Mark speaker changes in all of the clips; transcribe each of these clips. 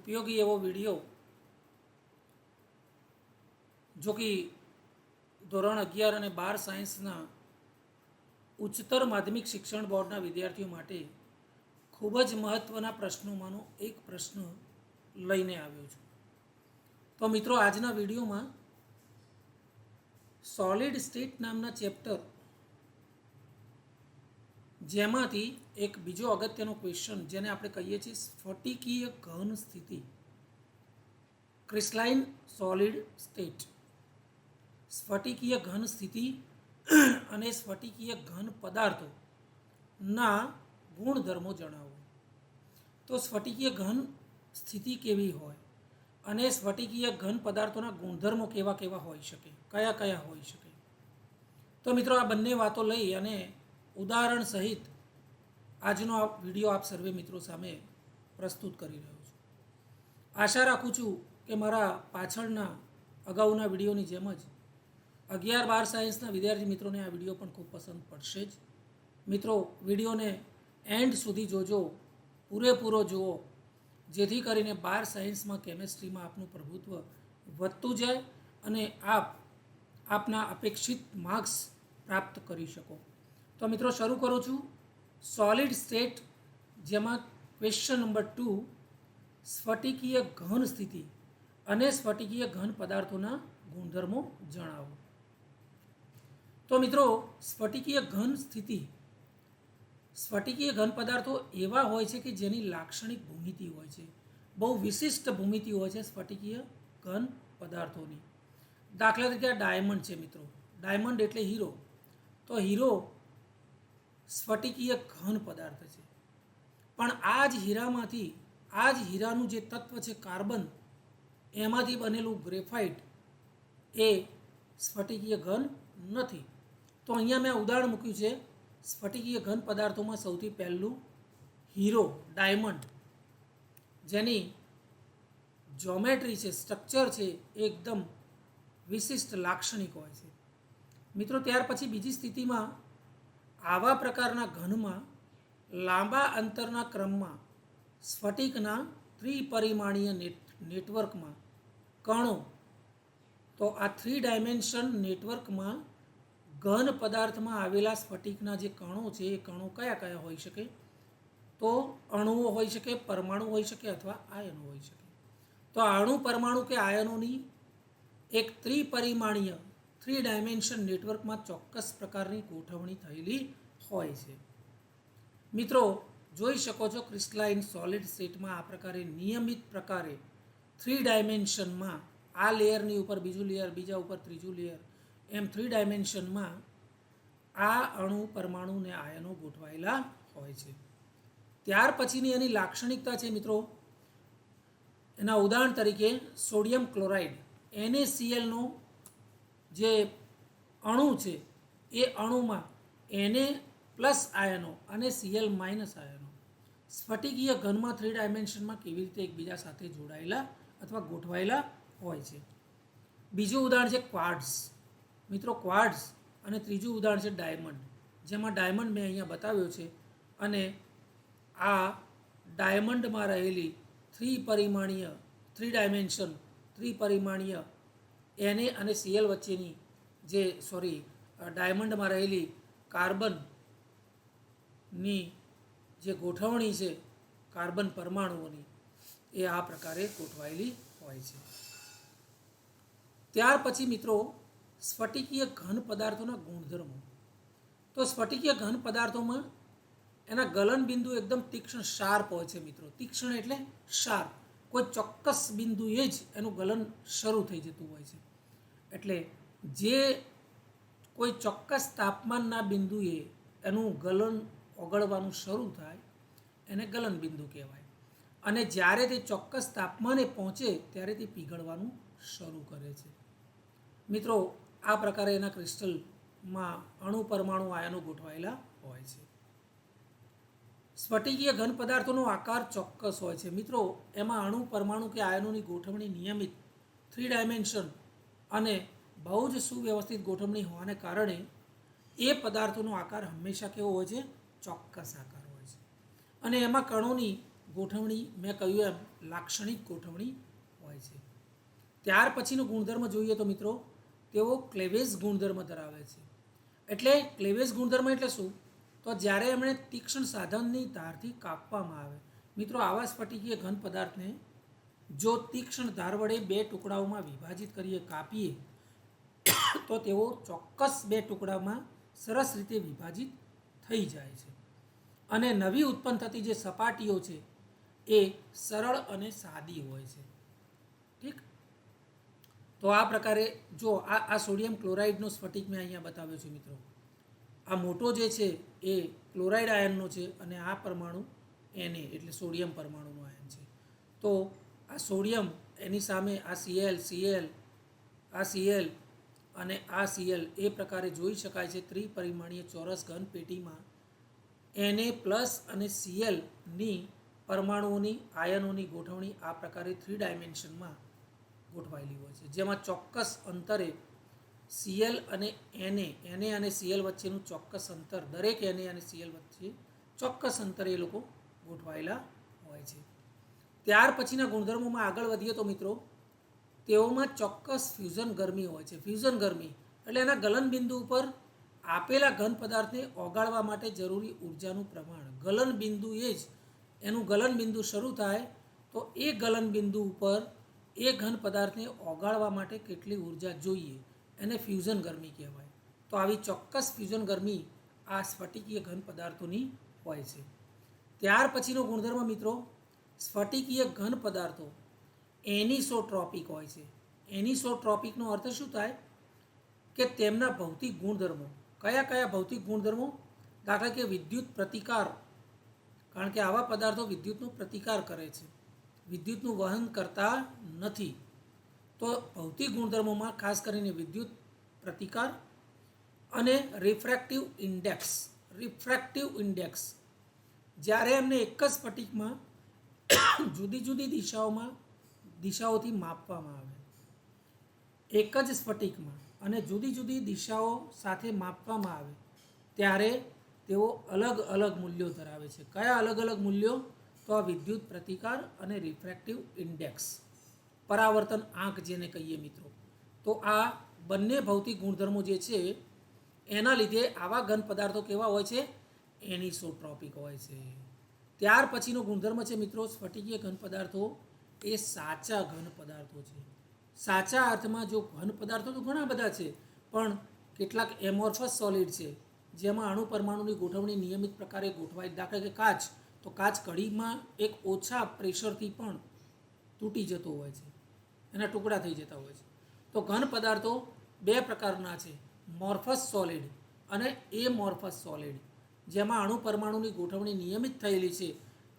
Speaker 1: ઉપયોગી એવો વીડિયો જો કે ધોરણ અગિયાર અને બાર સાયન્સના ઉચ્ચતર માધ્યમિક શિક્ષણ બોર્ડના વિદ્યાર્થીઓ માટે ખૂબ જ મહત્ત્વના પ્રશ્નોમાંનો એક પ્રશ્ન લઈને આવ્યો છું. તો મિત્રો, આજના વિડીયોમાં સોલિડ સ્ટેટ નામના ચેપ્ટર જેમાંથી એક બીજો અગત્યનો ક્વેશ્ચન જેને આપણે કહીએ છીએ સ્ફટિકીય ઘન સ્થિતિ. ક્રિસ્લાઇન સોલિડ સ્ટેટ સ્ફટિકીય ઘન સ્થિતિ અને સ્ફટિકીય ઘન પદાર્થોના ગુણધર્મો જણાવો. તો સ્ફટિકીય ઘન સ્થિતિ કેવી હોય અને સ્ફટિકીય ઘન પદાર્થોના ગુણધર્મો કેવા કેવા હોઈ શકે? કયા કયા હોઈ શકે? તો મિત્રો આ બંને વાતો લઈ અને ઉદાહરણ સહિત આજનો આ વીડિયો આપ સર્વે મિત્રો સામે પ્રસ્તુત કરી રહ્યો છું. આશા રાખું છું કે મારા પાછળના અગાઉના વિડીયોની જેમ જ અગિયાર બાર સાયન્સના વિદ્યાર્થી મિત્રોને આ વીડિયો પણ ખૂબ પસંદ પડશે જ. મિત્રો, વિડીયોને એન્ડ સુધી જોજો, પૂરેપૂરો જુઓ, જેથી કરીને બાર સાયન્સમાં કેમેસ્ટ્રીમાં આપનું પ્રભુત્વ વધતું જાય અને આપ આપના અપેક્ષિત માર્ક્સ પ્રાપ્ત કરી શકો. તો મિત્રો, શરૂ કરું છું. સોલિડ સ્ટેટ જેમાં ક્વેશ્ચન નંબર ટુ સ્ફટિકીય ઘન સ્થિતિ અને સ્ફટિકીય ઘન પદાર્થોના ગુણધર્મો જણાવો. તો મિત્રો, સ્ફટિકીય ઘન સ્થિતિ, સ્ફટિકીય ઘન પદાર્થો એવા હોય છે કે જેની લાક્ષણિક ભૂમિતિ હોય છે. બહુ વિશિષ્ટ ભૂમિતિ હોય છે સ્ફટિકીય ઘન પદાર્થોની. દાખલા તરીકે ડાયમંડ છે મિત્રો. ડાયમંડ એટલે હીરો તો હીરો સ્ફટિકીય ઘન પદાર્થ છે. પણ આ જ હીરામાંથી આ જ હીરાનું જે તત્વ છે કાર્બન, એમાંથી બનેલું ગ્રેફાઇટ એ સ્ફટિકીય ઘન નથી. તો અહીંયા મેં ઉદાહરણ મૂક્યું છે, સ્ફટિકીય ઘન પદાર્થોમાં સૌથી પહેલું હીરો, ડાયમંડ, જેની જોમેટ્રી છે, સ્ટ્રક્ચર છે એકદમ વિશિષ્ટ લાક્ષણિક હોય છે. મિત્રો, ત્યાર પછી બીજી સ્થિતિમાં આવા પ્રકારના ઘનમાં, લાંબા અંતરના ક્રમમાં, સ્ફટિકના ત્રિપરિમાણીય નેટ, નેટવર્કમાં કણો, તો આ થ્રી ડાયમેન્શન નેટવર્કમાં ઘન પદાર્થમાં આવેલા સ્ફટિકના જે કણો છે, એ કણો કયા કયા હોઈ શકે? તો અણુઓ હોઈ શકે, પરમાણુ હોઈ શકે અથવા આયનો હોઈ શકે. તો અણુ પરમાણુ કે આયનોની એક ત્રિપરિમાણીય થ્રી ડાયમેન્શન નેટવર્કમાં ચોક્કસ પ્રકારની ગોઠવણી થયેલી હોય છે. મિત્રો, જોઈ શકો છો ક્રિસ્ટલાઇન સોલિડ સ્ટેટમાં આ પ્રકારે નિયમિત પ્રકારે થ્રી ડાયમેન્શનમાં આ લેયરની ઉપર બીજું લેયર, બીજા ઉપર ત્રીજું લેયર, એમ થ્રી ડાયમેન્શનમાં આ અણુ પરમાણુ ને આયનો ગોઠવાયેલા હોય છે. ત્યાર પછીની એની લાક્ષણિકતા છે મિત્રો. એના ઉદાહરણ તરીકે સોડિયમ ક્લોરાઇડ એનએસીએલનો જે અણુ છે, એ અણુમાં એને પ્લસ આયનો અને સીએલ માઇનસ આયનો સ્ફટિકીય ઘનમાં થ્રી ડાયમેન્શનમાં કેવી રીતે એકબીજા સાથે જોડાયેલા અથવા ગોઠવાયેલા હોય છે. બીજું ઉદાહરણ છે ક્વાર્ટ્સ મિત્રો ક્વાર્ટ્સ અને ત્રીજું ઉદાહરણ છે ડાયમંડ જેમાં ડાયમંડ મેં અહીંયા બતાવ્યો છે અને આ ડાયમંડમાં રહેલી થ્રી પરિમાણીય થ્રી ડાયમેન્શન ત્રિપરિમાણીય એને અને સીએલ વચ્ચેની જે સોરી ડાયમંડમાં રહેલી કાર્બનની જે ગોઠવણી છે કાર્બન પરમાણુઓની, એ આ પ્રકારે ગોઠવાયેલી હોય છે. ત્યાર પછી મિત્રો, સ્ફટિકીય ઘન પદાર્થોના ગુણધર્મો. તો સ્ફટિકીય ઘન પદાર્થોમાં એના ગલન બિંદુ એકદમ તીક્ષ્ણ શાર્પ હોય છે મિત્રો. તીક્ષ્ણ એટલે શાર્પ કોઈ ચોક્કસ બિંદુએ જ એનું ગલન શરૂ થઈ જતું હોય છે. એટલે જે કોઈ ચોક્કસ તાપમાનના બિંદુએ એનું ગલન ઓગળવાનું શરૂ થાય, એને ગલન બિંદુ કહેવાય. અને જ્યારે તે ચોક્કસ તાપમાને પહોંચે, ત્યારે તે પીગળવાનું શરૂ કરે છે. મિત્રો, આ પ્રકારે એના ક્રિસ્ટલમાં અણુ પરમાણુ આયનો ગોઠવાયેલા હોય છે. સ્ફટિકીય ઘન પદાર્થોનો આકાર ચોક્કસ હોય છે. મિત્રો, એમાં અણુ પરમાણુ કે આયનોની ગોઠવણી નિયમિત થ્રી ડાયમેન્શન અને બહુ જ સુવ્યવસ્થિત ગોઠવણી હોવાને કારણે એ પદાર્થોનો આકાર હંમેશા કેવો હોય છે? ચોક્કસ આકાર હોય છે. અને એમાં કણોની ગોઠવણી, મેં કહ્યું એમ, લાક્ષણિક ગોઠવણી હોય છે. ત્યાર પછીનો ગુણધર્મ જોઈએ તો મિત્રો, તેઓ ક્લેવેજ ગુણધર્મ ધરાવે છે. એટલે ક્લેવેજ ગુણધર્મ એટલે શું? તો જ્યારે એમણે તીક્ષ્ણ સાધનની ધારથી કાપવામાં આવે, મિત્રો આવા સ્ફટિકીય ઘન પદાર્થને જો તીક્ષ્ણ ધાર વડે બે ટુકડાઓમાં વિભાજિત કરીએ, કાપીએ, તો તેઓ ચોક્કસ બે ટુકડામાં સરસ રીતે વિભાજિત થઈ જાય છે. અને નવી ઉત્પન્ન થતી જે સપાટીઓ છે, એ સરળ અને સાદી હોય છે. ઠીક? તો આ પ્રકારે જો આ આ સોડિયમ ક્લોરાઇડનો સ્ફટિક મેં અહીંયા બતાવ્યો છે, મિત્રો. આ મોટો જે છે એ ક્લોરાઇડ આયનનો છે અને આ પરમાણુ એને એટલે સોડિયમ પરમાણુનો આયન છે. તો આ સોડિયમ એની સામે આ સીએલ સીએલ આ સીએલ અને આ સીએલ એ પ્રકારે જોઈ શકાય છે ત્રિપરિમાણીય ચોરસ ઘન પેટીમાં. એને પ્લસ અને સીએલની પરમાણુઓની આયનોની ગોઠવણી આ પ્રકારે થ્રી ડાયમેન્શનમાં ગોઠવાયેલી હોય છે. જેમાં ચોક્કસ અંતરે સીએલ અને એને એને અને સીએલ વચ્ચેનું ચોક્કસ અંતર, દરેક એને અને સીએલ વચ્ચે ચોક્કસ અંતરે એ લોકો ગોઠવાયેલા હોય છે. ત્યાર પછીના ગુણધર્મોમાં આગળ વધીએ તો મિત્રો, તેઓમાં ચોક્કસ ફ્યુઝન ગરમી હોય છે. ફ્યુઝન ગરમી એટલે એના ગલનબિંદુ ઉપર આપેલા ઘન પદાર્થને ઓગાળવા માટે જરૂરી ઉર્જાનું પ્રમાણ. ગલન બિંદુ એ જ એનું ગલનબિંદુ શરૂ થાય તો એ ગલન બિંદુ ઉપર એ ઘન પદાર્થને ઓગાળવા માટે કેટલી ઊર્જા જોઈએ. એને ફ્યુઝન ગરમી કહેવાય. તો આવી ચોક્કસ ફ્યુઝન ગરમી આ સ્ફટિકીય ઘન પદાર્થોની હોય છે. ત્યાર પછીનો ગુણધર્મ મિત્રો, સ્ફટિકીય ઘન પદાર્થો એનિસોટ્રોપિક હોય છે. એનિસોટ્રોપિકનો અર્થ શું થાય? કે તેમના ભૌતિક ગુણધર્મો, કયા કયા ભૌતિક ગુણધર્મો? દાખલા કે વિદ્યુત પ્રતિકાર, કારણ કે આવા પદાર્થો વિદ્યુતનો પ્રતિકાર કરે છે. વિદ્યુતનું વહન કરતા નથી. તો ભૌતિક ગુણધર્મોમાં ખાસ કરીને વિદ્યુત પ્રતિકાર અને રિફ્રેક્ટિવ ઇન્ડેક્સ રિફ્રેક્ટિવ ઇન્ડેક્સ જ્યારે એમને એક જ સ્ફટિકમાં જુદી જુદી દિશાઓમાં, દિશાઓથી માપવામાં આવે. એક જ સ્ફટિકમાં અને જુદી જુદી દિશાઓ સાથે માપવામાં આવે, ત્યારે તેઓ અલગ અલગ મૂલ્યો ધરાવે છે. કયા અલગ અલગ મૂલ્યો? તો આ વિદ્યુત પ્રતિકાર અને રિફ્રેક્ટિવ ઇન્ડેક્સ પરાવર્તન આંક જેને કહીએ મિત્રો. તો આ બંને ભૌતિક ગુણધર્મો જે છે, એના લીધે આવા ઘન પદાર્થો કેવા હોય છે? એનિસોટ્રોપિક હોય છે. ત્યાર પછીનો ગુણધર્મ છે મિત્રો, સ્ફટિકીય ઘન પદાર્થો એ સાચા ઘન પદાર્થો છે. સાચા અર્થમાં જો ઘન પદાર્થો તો ઘણા બધા છે, પણ કેટલાક એમોર્ફસ સોલિડ છે, જેમાં અણુ પરમાણુની ગોઠવણી નિયમિત પ્રકારે ગોઠવાય દાખલા કે કાચ, તો કાચ કડીમાં એક ઓછા પ્રેશરથી પણ તૂટી જતો હોય છે. એના ટુકડા થઈ જતા હોય છે. તો ઘન પદાર્થો બે પ્રકારના છે, મોર્ફસ સોલિડ અને એ મોર્ફસ સોલિડ જેમાં અણુ પરમાણુની ગોઠવણી નિયમિત થયેલી છે,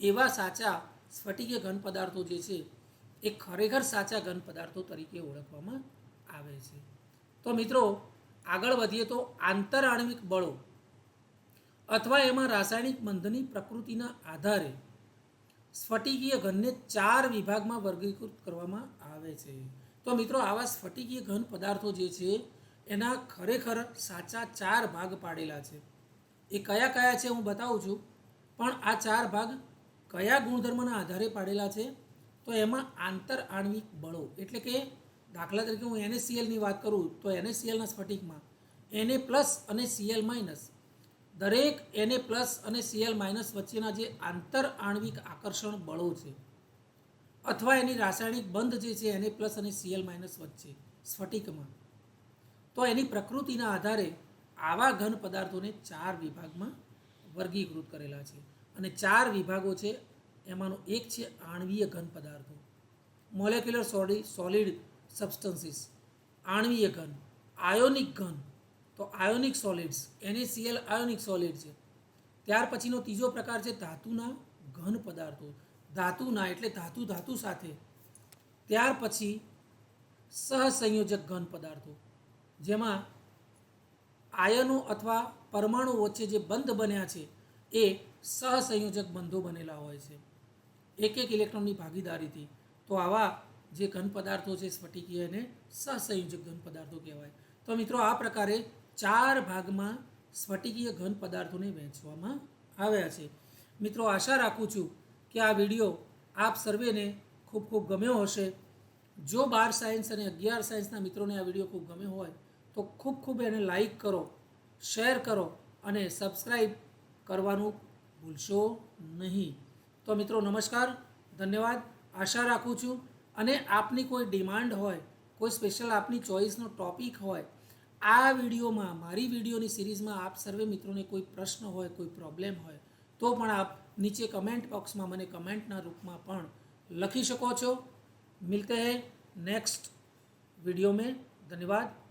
Speaker 1: એવા સાચા સ્ફટિકીય ઘન પદાર્થો જે છે, એ ખરેખર સાચા ઘન પદાર્થો તરીકે ઓળખવામાં આવે છે. તો મિત્રો, આગળ વધીએ તો આંતરાણવિક બળો અથવા એમાં રાસાયણિક બંધની પ્રકૃતિના આધારે સ્ફટિકીય ઘનને ચાર વિભાગમાં વર્ગીકૃત કરવામાં આવે છે. તો મિત્રો, આવા સ્ફટિકીય ઘન પદાર્થો જે છે, એના ખરેખર સાચા ચાર ભાગ પાડેલા છે. એ કયા કયા છે, હું બતાવું છું. પણ આ ચાર ભાગ કયા ગુણધર્મના આધારે પાડેલા છે? તો એમાં આંતર આણ્વિક બળો, એટલે કે દાખલા તરીકે હું એનએસીએલની વાત કરું, તો એનએસીએલના સ્ફટિકમાં એને પ્લસ અને સીએલ માઇનસ દરેક એને પ્લસ અને સીએલ માઇનસ વચ્ચેના જે આંતર આણ્વિક આકર્ષણ બળો છે અથવા એની રાસાયણિક બંધ જે છે, એને પ્લસ અને સીએલ માઇનસ વચ્ચે સ્ફટિકમાં તો એની પ્રકૃતિના આધારે આવા ઘન પદાર્થોને ચાર વિભાગમાં વર્ગીકૃત કરેલા છે. અને ચાર વિભાગો છે, એમાંનો એક છે આણવીય ઘન પદાર્થો. મોલેક્યુલર સોડી સોલિડ સબસ્ટન્સીસ આણવીય ઘન. આયોનિક ઘન. તો ionic solids N A C L ionic solid છે. ત્યાર પછીનો ત્રીજો પ્રકાર છે ધાતુના ઘન પદાર્થો. ધાતુના એટલે ધાતુ ધાતુ સાથે. ત્યાર પછી સહસંયોજક ઘન પદાર્થો, જેમાં આયનો અથવા પરમાણુ વચ્ચે જે બંધ બન્યા છે, એ સહસંયોજક બંધો બનેલા હોય છે. એક એક ઇલેક્ટ્રોનની ભાગીદારીથી. તો આવા જે ઘન પદાર્થો છે, સ્ફટિકીય એને સહસંયોજક ઘન પદાર્થો કહેવાય. તો મિત્રો, આ પ્રકારે ચાર ભાગમાં સ્ફટિકીય ઘન પદાર્થોને વહેંચવામાં આવ્યા છે. મિત્રો, આશા રાખું છું કે આ વીડિયો આપ સર્વેને ખૂબ ખૂબ ગમ્યો હશે. જો બાર સાયન્સ અને અગિયાર સાયન્સના મિત્રોને આ વીડિયો ખૂબ ગમ્યો હોય, તો ખૂબ ખૂબ એને લાઈક કરો, શેર કરો અને સબસ્ક્રાઈબ કરવાનું ભૂલશો નહીં. તો મિત્રો, નમસ્કાર, ધન્યવાદ. આશા રાખું છું. અને આપની કોઈ ડિમાન્ડ હોય, કોઈ સ્પેશિયલ આપની ચોઈસનો ટોપિક હોય, આ વિડીયોમાં, મારી વિડીયોની સિરીઝમાં આપ સર્વે મિત્રોને કોઈ પ્રશ્ન હોય, કોઈ પ્રોબ્લેમ હોય, તો પણ આપ નીચે કમેન્ટ બોક્સમાં મને કમેન્ટના રૂપમાં પણ લખી શકો છો મિલતે હૈ नेक्स्ट वीडियो में धन्यवाद